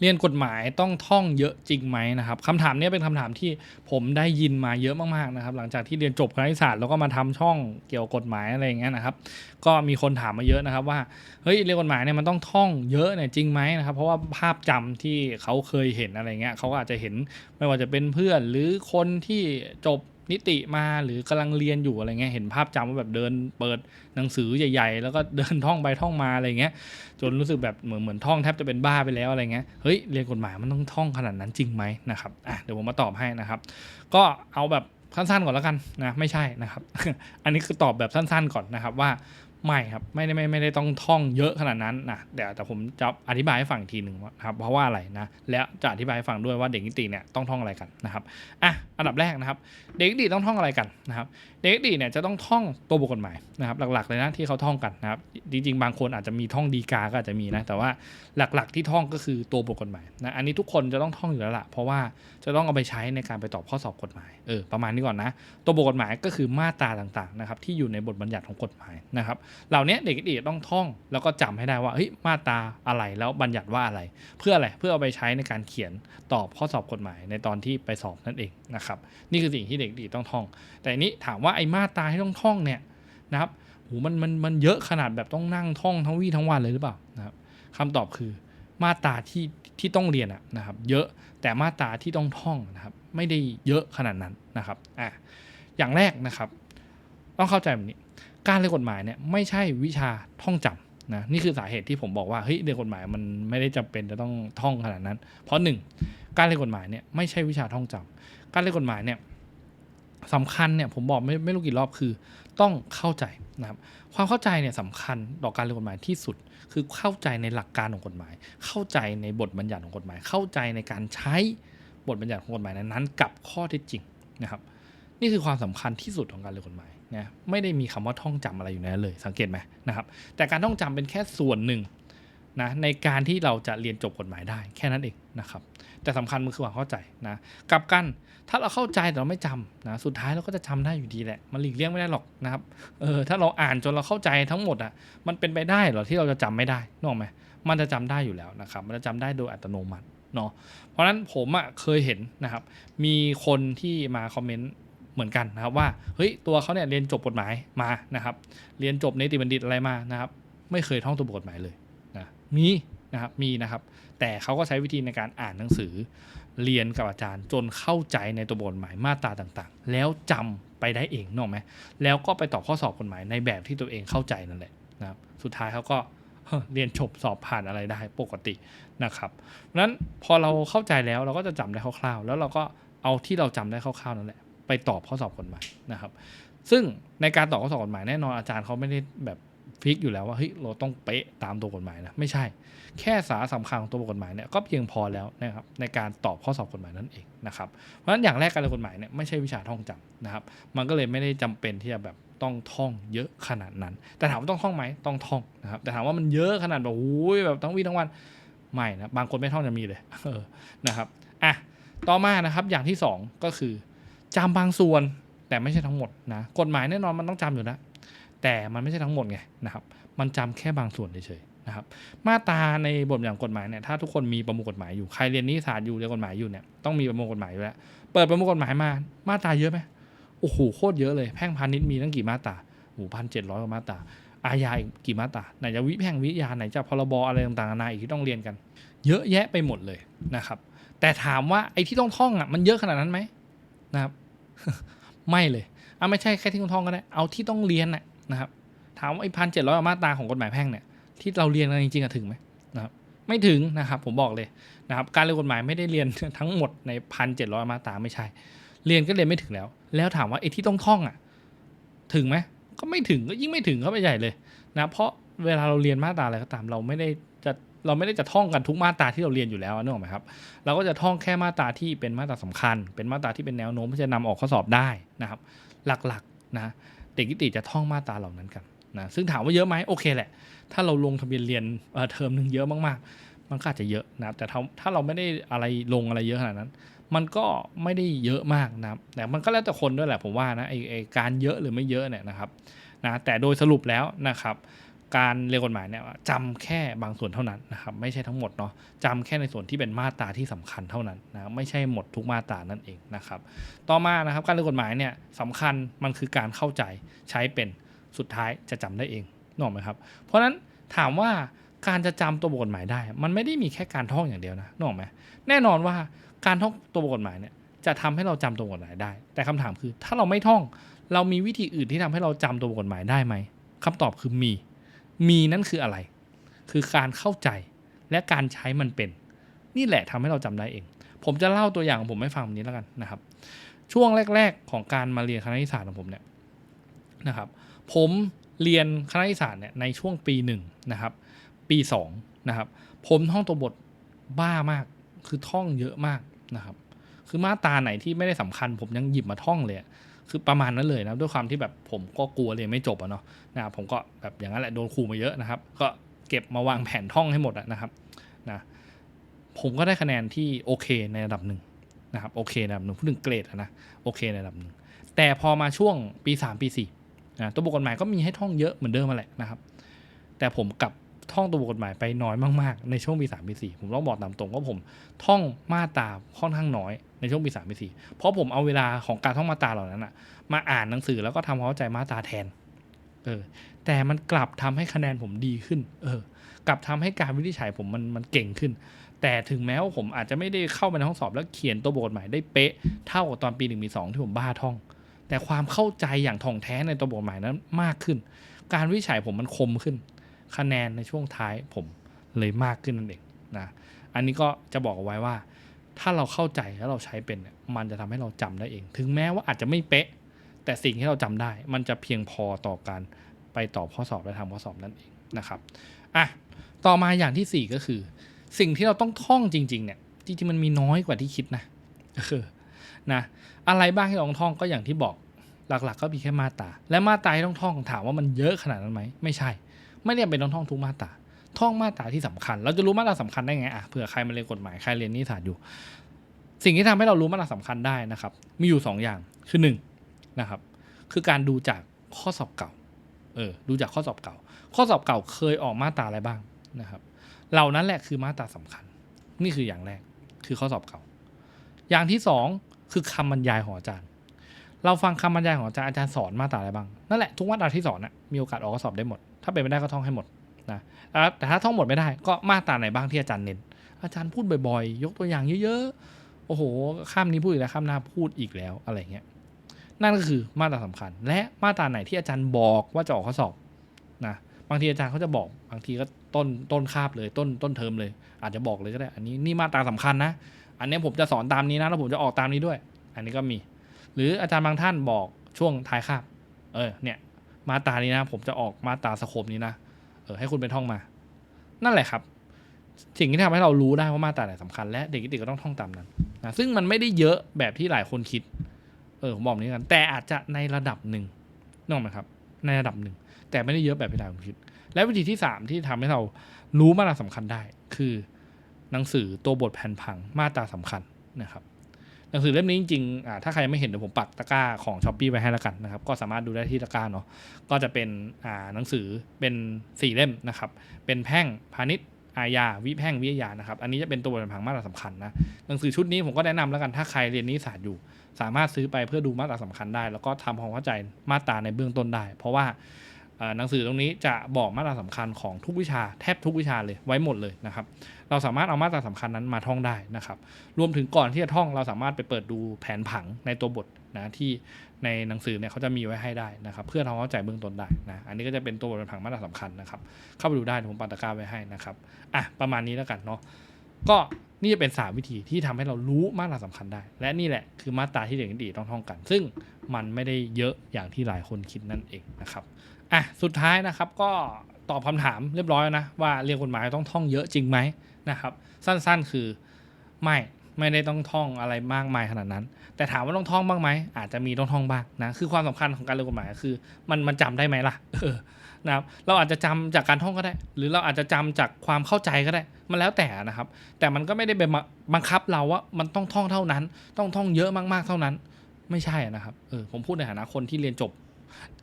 เรียนกฎหมายต้องท่องเยอะจริงไหมนะครับคำถามนี้เป็นคำถามที่ผมได้ยินมาเยอะมากๆนะครับ หลังจากที่เรียนจบคณิตศาสตร์แล้วก็มาทำช่องเกี่ยวกับกฎหมายอะไรอย่างเงี้ยนะครับ ก็มีคนถามมาเยอะนะครับว่าเฮ้ยเรียนกฎหมายเนี่ยมันต้องท่องเยอะเนี่ยจริงไหมนะครับ เพราะว่าภาพจำที่เขาเคยเห็นอะไรเงี้ยเขาก็อาจจะเห็นไม่ว่าจะเป็นเพื่อนหรือคนที่จบ นิติมาหรือกำลังเรียนอยู่อะไรเงี้ยเห็นภาพจำว่าแบบเดินเปิดหนังสือใหญ่ ๆ แล้วก็เดินท่องไปท่องมาอะไรเงี้ยจนรู้สึกแบบเหมือนเหมือนท่องแทบจะเป็นบ้าไปแล้วอะไรเงี้ยเฮ้ยเรียนกฎหมายมันต้องท่องขนาดนั้นจริงไหมนะครับอะเดี๋ยวผมมาตอบให้นะครับ ก็เอาแบบสั้นๆก่อนแล้วกันนะไม่ใช่นะครับ อันนี้คือตอบแบบสั้นๆก่อนนะครับว่า ไม่ครับไม่ได้ไม่ไม่ได้ต้องท่องเยอะขนาดนั้นนะเดี๋ยวแต่ผมจะอธิบายให้ฟังอีกทีหนึ่งครับเพราะว่าอะไรนะแล้วจะอธิบายให้ฟังด้วยว่าเด็กนิติเนี่ยต้องท่องอะไรกันนะครับอะอันดับแรกนะครับ เด็กนิติต้องท่องอะไรกันนะครับ เด็กนิติเนี่ยจะต้องท่องตัวบทกฎหมายนะครับ หลักๆเลยนะที่เขาท่องกันนะครับจริงๆ บางคนอาจจะมีท่องดีกาก็อาจจะมีนะแต่ว่าหลักๆที่ท่องก็คือตัวบทกฎหมายนะอันนี้ทุกคนจะต้องท่องอยู่แล้วละเพราะว่าจะต้องเอาไปใช้ในการไปตอบข้อสอบกฎหมายเออประมาณนี้ก่อนนะ ตัวบทกฎหมายก็คือมาตราต่างๆนะครับที่อยู่ในบทบัญญัติของกฎหมายนะครับเหล่านี้เด็กนิติต้องท่องแล้วก็จำให้ได้ว่าเฮ้ยมาตราอะไรแล้วบัญญัติว่าอะไร เพื่ออะไรเพื่อเอาไปใช้ในการเขียนตอบข้อสอบกฎหมายในตอนที่ไปสอบนั่นเองนะครับนี่คือสิ่งที่เด็กนิติต้องท่อง แต่อันนี้ถามว่าไอ้มาตราที่ต้องท่องเนี่ยนะครับโหมันมันมันเยอะขนาดแบบต้องนั่งท่องทั้งวี่ทั้งวันเลยหรือเปล่านะครับคำตอบคือมาตราที่ที่ต้องเรียนอะนะครับ เยอะแต่มาตราที่ต้องท่องนะครับ ไม่ได้เยอะขนาดนั้นนะครับอะอย่างแรกนะครับ ต้องเข้าใจแบบนี้ การเรียนกฎหมายเนี่ยไม่ใช่วิชาท่องจำนะนี่คือสาเหตุที่ผมบอกว่าเฮ้ยเรียนกฎหมายมันไม่ได้จำเป็นจะต้องท่องขนาดนั้น เพราะหนึ่งการเรียนกฎหมายเนี่ยไม่ใช่วิชาท่องจำการเรียนกฎหมายเนี่ยสำคัญเนี่ยผมบอกไม่ไม่รู้กี่รอบคือต้องเข้าใจนะครับความเข้าใจเนี่ยสำคัญต่อการเรียนกฎหมายที่สุด คือเข้าใจในหลักการของกฎหมาย เข้าใจในบทบัญญัติของกฎหมาย เข้าใจในการใช้บทบัญญัติของกฎหมายนั้นๆกับข้อเท็จจริงนะครับ นี่คือความสำคัญที่สุดของการเรียนกฎหมาย นะไม่ได้มีคำว่าท่องจำอะไรอยู่ในนั้นเลยสังเกตไหมนะครับ แต่การท่องจำเป็นแค่ส่วนหนึ่งนะในการที่เราจะเรียนจบกฎหมายได้แค่นั้นเองนะครับ แต่สำคัญมันคือความเข้าใจนะกลับกันถ้าเราเข้าใจแต่เราไม่จำนะสุดท้ายเราก็จะจำได้อยู่ดีแหละ มันหลีกเลี่ยงไม่ได้หรอกนะครับเออถ้าเราอ่านจนเราเข้าใจทั้งหมดอะมันเป็นไปได้เหรอที่เราจะจำไม่ได้นึกออกไหมมันจะจำได้อยู่แล้วนะครับมันจะจำได้โดยอัตโนมัติเนาะเพราะฉะนั้นผมอะเคยเห็นนะครับ มีคนที่มาคอมเมนต์ เหมือนกันนะครับว่าเฮ้ยตัวเขาเนี่ยเรียนจบกฎหมายมานะครับ เรียนจบในติบัณฑิตอะไรมานะครับ ไม่เคยท่องตัวบทกฎหมายเลยนะมีนะครับมีนะครับ แต่เขาก็ใช้วิธีในการอ่านหนังสือ เรียนกับอาจารย์จนเข้าใจในตัวบทกฎหมายมาตราต่างๆ แล้วจำไปได้เองนอกไหมแล้วก็ไปตอบข้อสอบกฎหมายในแบบที่ตัวเองเข้าใจนั่นแหละนะครับสุดท้ายเขาก็เรียนจบสอบผ่านอะไรได้ปกตินะครับเพราะฉะนั้นพอเราเข้าใจแล้วเราก็จะจำได้คร่าวๆ แล้วเราก็เอาที่เราจำได้คร่าวๆนั่นแหละ ไปตอบข้อสอบกฎหมายนะครับ ซึ่งในการตอบข้อสอบกฎหมายแน่นอนอาจารย์เขาไม่ได้แบบฟิกอยู่แล้วว่าเฮ้ยเราต้องเป๊ะตามตัวกฎหมายนะไม่ใช่ แค่สาระสำคัญของตัวบทกฎหมายเนี่ยก็เพียงพอแล้วนะครับในการตอบข้อสอบกฎหมายนั่นเองนะครับเพราะฉะนั้นอย่างแรกการเรียนกฎหมายเนี่ยไม่ใช่วิชาท่องจำนะครับ มันก็เลยไม่ได้จำเป็นที่จะแบบต้องท่องเยอะขนาดนั้น แต่ถามว่าต้องท่องไหมต้องท่องนะครับแต่ถามว่ามันเยอะขนาดแบบโอ้ยแบบทั้งวี่ทั้งวันไม่นะบางคนไม่ท่องจะมีเลยเออนะครับอะต่อมานะครับอย่างที่สองก็คือ จำบางส่วน แต่ไม่ใช่ทั้งหมดนะกฎหมายแน่นอนมันต้องจำอยู่แล้วแต่มันไม่ใช่ทั้งหมดไงนะครับ มันจำแค่บางส่วนเฉยๆนะครับ มาตราในบทบัญญัติกฎหมายเนี่ยถ้าทุกคนมีประมวลกฎหมายอยู่ใครเรียนนิติศาสตร์อยู่เรียนกฎหมายอยู่เนี่ยต้องมีประมวลกฎหมายอยู่แล้วเปิดประมวลกฎหมายมามาตราเยอะไหมโอ้โหโคตรเยอะเลยแพ่งพาณิชย์มีตั้งกี่มาตราโอ้พันเจ็ดร้อยกว่ามาตราอาญาอีกกี่มาตราไหนจะวิแพ่งวิยาไหนจะพรบอะไรต่างๆนานาอีกที่ต้องเรียนกัน เยอะแยะไปหมดเลยนะครับ แต่ถามว่าไอ้ที่ต้องท่องอะมันเยอะขนาดนั้นไหม นะครับ ไม่เลยอะไม่ใช่แค่ที่ต้องท่องก็ได้ เอาที่ต้องเรียนน่ะนะครับ ถามว่าไอ้พันเจ็ดร้อยมาตราของกฎหมายแพ่งเนี่ยที่เราเรียนกันจริงๆอะถึงไหมนะครับไม่ถึงนะครับ ผมบอกเลยนะครับ การเรียนกฎหมายไม่ได้เรียนทั้งหมดในพันเจ็ดร้อยมาตราไม่ใช่ เรียนก็เรียนไม่ถึงแล้ว แล้วถามว่าไอ้ที่ต้องท่องอะถึงไหมก็ไม่ถึงก็ยิ่งไม่ถึงเข้าไปใหญ่เลยนะเพราะเวลาเราเรียนมาตราอะไรก็ตามเราไม่ได้ เราไม่ได้จะท่องกันทุกมาตราที่เราเรียนอยู่แล้วนึกออกไหมครับ เราก็จะท่องแค่มาตราที่เป็นมาตราสำคัญ เป็นมาตราที่เป็นแนวโน้มที่จะนำออกข้อสอบได้นะครับ หลักๆนะเด็กนิติจะท่องมาตราเหล่านั้นกันนะซึ่งถามว่าเยอะไหมโอเคแหละ ถ้าเราลงทะเบียนเรียนเทอมหนึ่งเยอะมากๆ มันก็อาจจะเยอะนะแต่ถ้าเราไม่ได้อะไรลงอะไรเยอะขนาดนั้น มันก็ไม่ได้เยอะมากนะแต่มันก็แล้วแต่คนด้วยแหละผมว่านะไอไอการเยอะหรือไม่เยอะเนี่ยนะครับนะแต่โดยสรุปแล้วนะครับ การเรียนกฎหมายเนี่ยจำแค่บางส่วนเท่านั้นนะครับไม่ใช่ทั้งหมดเนาะจำแค่ในส่วนที่เป็นมาตราที่สำคัญเท่านั้นนะไม่ใช่หมดทุกมาตรานั่นเองนะครับต่อมานะครับการเรียนกฎหมายเนี่ยสำคัญมันคือการเข้าใจใช้เป็นสุดท้ายจะจำได้เองนึกออกไหมครับเพราะฉะนั้นถามว่าการจะจำตัวบทกฎหมายได้ มันไม่ได้มีแค่การท่องอย่างเดียวนะนึกออกไหมแน่นอนว่าการท่องตัวบทกฎหมายเนี่ยจะทำให้เราจำตัวบทกฎหมายได้ แต่คำถามคือถ้าเราไม่ท่อง เรามีวิธีอื่นที่ทำให้เราจำตัวบทกฎหมายได้ไหมคำตอบคือมี มีนั่นคืออะไร คือการเข้าใจและการใช้มันเป็น นี่แหละทำให้เราจำได้เอง ผมจะเล่าตัวอย่างของผมให้ฟังแบบนี้แล้วกันนะครับ ช่วงแรก ๆ ของการมาเรียนคณะนิสสาสตร์ของผมเนี่ยนะครับ ผมเรียนคณะนิสสาสตร์เนี่ยในช่วงปีหนึ่งนะครับ ปีสองนะครับ ผมท่องตัวบทบ้ามาก คือท่องเยอะมากนะครับ คือมาตราไหนที่ไม่ได้สำคัญ ผมยังหยิบมาท่องเลย คือประมาณนั้นเลยนะด้วยความที่แบบผมก็กลัวเรียนไม่จบอะเนาะนะผมก็แบบอย่างนั้นแหละโดนครูมาเยอะนะครับ ก็เก็บมาวางแผนท่องให้หมดนะครับนะผมก็ได้คะแนนที่โอเคในระดับหนึ่งนะครับโอเคในระดับหนึ่งพูดถึงเกรดนะโอเคในระดับหนึ่งแต่พอมาช่วงปีสามปีสี่นะตัวบทกฎหมายก็มีให้ท่องเยอะเหมือนเดิมมาแหละนะครับ แต่ผมกลับ ท่องตัวบทกฎหมายไปน้อยมากๆ ในช่วงปีสามปีสี่ผมต้องบอกตามตรงว่าผมท่องมาตราค่อนข้างน้อยในช่วงปีสามปีสี่เพราะผมเอาเวลาของการท่องมาตราเหล่านั้นอะมาอ่านหนังสือแล้วก็ทำความเข้าใจมาตราแทน เออ แต่มันกลับทำให้คะแนนผมดีขึ้น เออ กลับทำให้การวินิจฉัยผมมันมันเก่งขึ้น แต่ถึงแม้ว่าผมอาจจะไม่ได้เข้าไปในห้องสอบแล้วเขียนตัวบทกฎหมายได้เป๊ะเท่ากับตอนปีหนึ่งปีสองที่ผมบ้าท่อง แต่ความเข้าใจอย่างท่องแท้ในตัวบทกฎหมายนั้นมากขึ้น การวินิจฉัยผมมันคมขึ้น คะแนนในช่วงท้ายผมเลยมากขึ้นนั่นเองนะอันนี้ก็จะบอกเอาไว้ว่า ถ้าเราเข้าใจแล้วเราใช้เป็นเนี่ยมันจะทำให้เราจำได้เอง ถึงแม้ว่าอาจจะไม่เป๊ะ แต่สิ่งที่เราจำได้ มันจะเพียงพอต่อการไปตอบข้อสอบและทำข้อสอบนั่นเองนะครับอะต่อมาอย่างที่สี่ก็คือ สิ่งที่เราต้องท่องจริง ๆ เนี่ยจริงๆมันมีน้อยกว่าที่คิดนะเออนะอะไรบ้างที่เราต้องท่องก็อย่างที่บอกหลักๆ ก็มีแค่มาตราและมาตราที่ต้องท่องถามว่ามันเยอะขนาดนั้นไหมไม่ใช่ ไม่ได้เป็นต้องท่องทุกมาตราท่องมาตราที่สำคัญ เราจะรู้มาตราสำคัญได้ไงอะเผื่อใครมาเรียนกฎหมายใครเรียนนิติศาสตร์อยู่ สิ่งที่ทำให้เรารู้มาตราสำคัญได้นะครับ มีอยู่สองอย่างคือหนึ่งนะครับ คือการดูจากข้อสอบเก่า เออ ดูจากข้อสอบเก่า ข้อสอบเก่าเคยออกมาตราอะไรบ้างนะครับ เหล่านั้นแหละคือมาตราสำคัญ นี่คืออย่างแรก คือข้อสอบเก่า อย่างที่สองคือคำบรรยายของอาจารย์ เราฟังคำบรรยายของอาจารย์อาจารย์สอนมาตราอะไรบ้าง นั่นแหละทุกมาตราที่สอนน่ะมีโอกาสออกข้อสอบได้หมด ถ้าเป็นไม่ได้ก็ท่องให้หมดนะแต่ถ้าท่องหมดไม่ได้ก็มาตราไหนบ้างที่อาจารย์เน้นอาจารย์พูดบ่อยๆ ยกตัวอย่างเยอะๆ โอ้โห ข้ามนี้พูดอีกแล้วข้ามหน้าพูดอีกแล้วอะไรเงี้ย นั่นก็คือมาตราสำคัญ และมาตราไหนที่อาจารย์บอกว่าจะออกข้อสอบนะ บางทีอาจารย์เขาจะบอก บางทีก็ต้นต้นคาบเลยต้นต้นเทอมเลย อาจจะบอกเลยก็ได้ อันนี้นี่มาตราสำคัญนะ อันนี้ผมจะสอนตามนี้นะแล้วผมจะออกตามนี้ด้วย อันนี้ก็มี หรืออาจารย์บางท่านบอกช่วงท้ายคาบ เออ เนี่ย มาตานี้นะ ผมจะออกมาตาสโคปนี้นะเออให้คุณไปท่องมา นั่นแหละครับสิ่งที่ทำให้เรารู้ได้ว่ามาตราไหนสำคัญและเด็กนิติก็ต้องท่องตามนั้นนะซึ่งมันไม่ได้เยอะแบบที่หลายคนคิด เออผมบอกนี้กัน แต่อาจจะในระดับหนึ่งนึกออกไหมครับ ในระดับหนึ่ง แต่ไม่ได้เยอะแบบที่หลายคนคิด และวิธีที่สามที่ทำให้เรารู้มาตราสำคัญได้ คือหนังสือตัวบทแผ่นผังมาตราสำคัญนะครับ หนังสือเล่มนี้จริงๆถ้าใครไม่เห็นเดี๋ยวผมปักตะกร้าของช้อปปี้ไว้ให้แล้วกันนะครับ ก็สามารถดูได้ที่ตะกร้าเนาะ ก็จะเป็นหนังสือเป็นสี่เล่มนะครับ เป็นแพ่งพาณิชย์อาญาวิแพ่งวิทยานะครับ อันนี้จะเป็นตัวบทผังมาตราสำคัญนะ หนังสือชุดนี้ผมก็แนะนำแล้วกัน ถ้าใครเรียนนิติศาสตร์อยู่ สามารถซื้อไปเพื่อดูมาตราสำคัญได้ แล้วก็ทำความเข้าใจมาตราในเบื้องต้นได้ เพราะว่า หนังสือตรงนี้จะบอกมาตราสำคัญของทุกวิชาแทบทุกวิชาเลยไว้หมดเลยนะครับ เราสามารถเอามาตราสำคัญนั้นมาท่องได้นะครับ รวมถึงก่อนที่จะท่องเราสามารถไปเปิดดูแผนผังในตัวบทนะที่ในหนังสือเนี่ยเขาจะมีไว้ให้ได้นะครับ เพื่อทำความเข้าใจเบื้องต้นได้นะอันนี้ก็จะเป็นตัวบทแผนผังมาตราสำคัญนะครับ เข้าไปดูได้ผมปักตะกร้าไว้ให้นะครับอะประมาณนี้แล้วกันเนาะก็ นี่จะเป็นสามวิธีที่ทำให้เรารู้มาตราสำคัญได้ และนี่แหละคือมาตราที่เด็กนิติต้องท่องกัน ซึ่งมันไม่ได้เยอะอย่างที่หลายคนคิดนั่นเองนะครับอะสุดท้ายนะครับก็ตอบคำถามเรียบร้อยนะว่าเรียนกฎหมายต้องท่องเยอะจริงไหมนะครับ สั้นๆคือไม่ ไม่ได้ต้องท่องอะไรมากมายขนาดนั้น แต่ถามว่าต้องท่องบ้างไหมอาจจะมีต้องท่องบ้างนะคือความสำคัญของการเรียนกฎหมายคือ มันมันจำได้ไหมล่ะนะครับเราอาจจะจำจากการท่องก็ได้ หรือเราอาจจะจำจากความเข้าใจก็ได้ มันแล้วแต่นะครับ แต่มันก็ไม่ได้เป็นบังคับเราว่ามันต้องท่องเท่านั้น ต้องท่องเยอะมากๆเท่านั้น ไม่ใช่นะครับเออผมพูดในฐานะคนที่เรียนจบ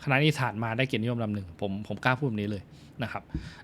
คณะนิติศาสตร์มาได้เกียรตินิยมลำหนึ่งผมผมกล้าพูดแบบนี้เลย นะครับ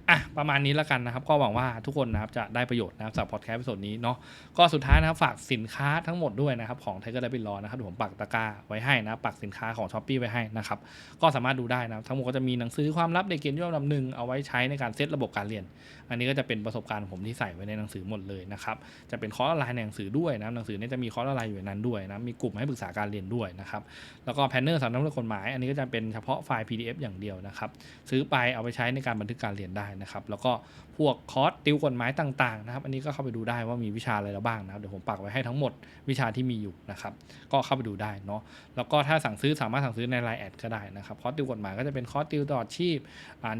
อะประมาณนี้แล้วกันนะครับ ก็หวังว่าทุกคนนะครับจะได้ประโยชน์นะครับจากพอดแคสต์สดนี้เนาะก็สุดท้ายนะครับฝากสินค้าทั้งหมดด้วยนะครับของ Tiger r a b b i t Law นะครับผมปักตะกร้าไว้ให้นะปักสินค้าของ s h อ p e e ไว้ให้นะครับก็สามารถดูได้นะครับทั้งหมดก็จะมีหนังสือความลับเด็กเกียรติยศอันดับหนึ่งเอาไว้ใช้ในการเซตระบบการเรียน อันนี้ก็จะเป็นประสบการณ์ของผมที่ใส่ไว้ในหนังสือหมดเลยนะครับจะเป็นคอร์สออนไลน์ในหนังสือด้วยนะหนังสือเนี่ยจะมีคอร์สออนไลน์อยู่ในนั้นด้วยนะมีกลุ่มให้ปรึกษาการเรียนด้วยนะครับแล้วก็แพนเนอร์สำนักกฎหมาย อันนี้ก็จะเป็นเฉพาะไฟล์ PDF อย่างเดียวนะครับซื้อไปเอาไปใช้ในการบันทึกการเรียนได้นะครับแล้วก็พวกคอร์สติวกฎหมายต่างๆนะครับอันนี้ก็เข้าไปดูได้ว่ามีวิชาอะไรแล้วบ้างนะครับเดี๋ยวผมปักไว้ให้ทั้งหมดวิชาที่มีอยู่นะครับก็เข้าไปดูได้เนาะแล้วก็ถ้าสั่งซื้อสามารถสั่งซื้อในไลน์แอดก็ได้นะครับคอร์สติวกฎหมายก็จะเป็นคอร์สติวตลอดชีพ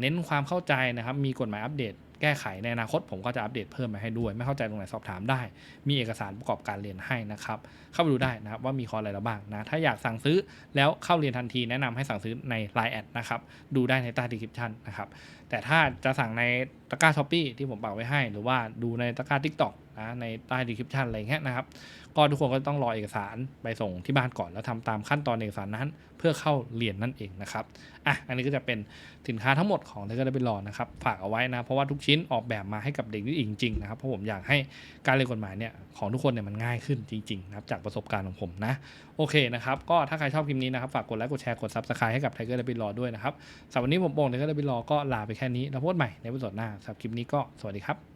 เน้นความเข้าใจนะครับมีกฎหมายอัปเดต แก้ไขในอนาคตผมก็จะอัปเดตเพิ่มมาให้ด้วย ไม่เข้าใจตรงไหนสอบถามได้ มีเอกสารประกอบการเรียนให้นะครับ เข้าไปดูได้นะครับว่ามีคอร์สอะไรบ้างนะ ถ้าอยากสั่งซื้อแล้วเข้าเรียนทันทีแนะนำให้สั่งซื้อใน Line แอดนะครับ ดูได้ในใต้ดีคริปชันนะครับ แต่ถ้าจะสั่งในตะกร้าช้อปปีที่ผมปักไว้ให้ หรือว่าดูในตะกร้าทิกตอก นะในใต้ดีคริปชันอะไรเงี้ยนะครับ ก็ทุกคนก็ต้องรอเอกสารไปส่งที่บ้านก่อนแล้วทำตามขั้นตอนเอกสารนั้น เพื่อเข้าเรียนนั่นเองนะครับอะอันนี้ก็จะเป็นสินค้าทั้งหมดของเทเกอร์ได้เป็นรอนะครับ ฝากเอาไว้นะ เพราะว่าทุกชิ้นออกแบบมาให้กับเด็กนี่จริงๆนะครับเพราะผมอยากให้การเรียนกฎหมายเนี่ยของทุกคนเนี่ยมันง่ายขึ้นจริงๆนะครับจากประสบการณ์ของผมนะโอเคนะครับก็ถ้าใครชอบคลิปนี้นะครับฝากกดไลค์กดแชร์กดซับสไครต์ให้กับไทเกอร์ได้เป็นรอด้วยนะครับสำหรับวันนี้ผมโป่งเกอร์ได้เป็นรอก็ลาไปแค่นี้แล้วพบใหม่ในวันสดหน้าสำหรับคลิปนี้ก็สวัสดีครับ